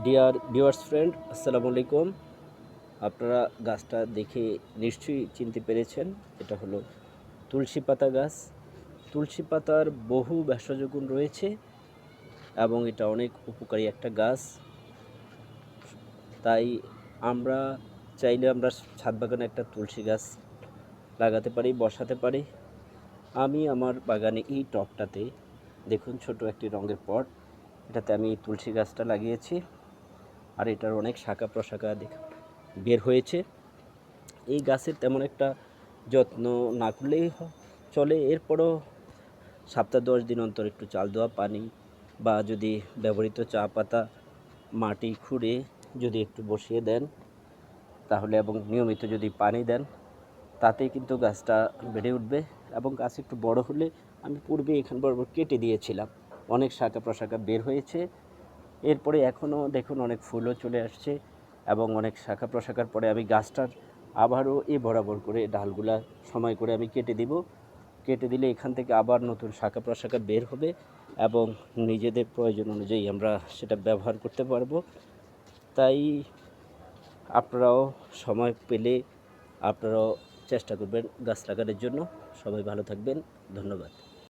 Dear viewers friend আসসালামু আলাইকুম। আপনারা গাছটা দেখে নিশ্চয়ই চিনতে পেরেছেন, এটা হলো তুলসী পাতা গাছ। তুলসী পাতার বহু ভেষজ রয়েছে এবং এটা অনেক উপকারী একটা গাছ। তাই আমরা চাইলে আমরা ছাদ বাগানে একটা তুলসী গাছ লাগাতে পারি, বসাতে পারি। আমি আমার বাগানে এই টবটাতে দেখুন, ছোট একটি রঙের পট। এটাতে আমি তুলসী গাছটা লাগিয়েছি। আর এটার অনেক শাখা প্রশাখা বের হয়েছে। এই গাছের তেমন একটা যত্ন না করলেই চলে। এরপরও সপ্তাহ দশ দিন অন্তর একটু চাল দেওয়া, পানি বা যদি ব্যবহৃত চা পাতা মাটি খুঁড়ে যদি একটু বসিয়ে দেন, তাহলে এবং নিয়মিত যদি পানি দেন, তাতেই কিন্তু গাছটা বেড়ে উঠবে এবং গাছ একটু বড় হলে আমি পূর্বে এখান বরাবর কেটে দিয়েছিলাম। অনেক শাখা প্রশাখা বের হয়েছে। এরপরে এখনও দেখুন অনেক ফুলও চলে আসছে এবং অনেক শাখা প্রশাখার পরে আমি গাছটার আবারও এ বরাবর করে ডালগুলা সময় করে আমি কেটে দিব। কেটে দিলে এখান থেকে আবার নতুন শাখা প্রশাখা বের হবে এবং নিজেদের প্রয়োজন অনুযায়ী আমরা সেটা ব্যবহার করতে পারব। তাই আপনারাও সময় পেলে আপনারাও চেষ্টা করবেন গাছ লাগানোর জন্য। সবাই ভালো থাকবেন। ধন্যবাদ।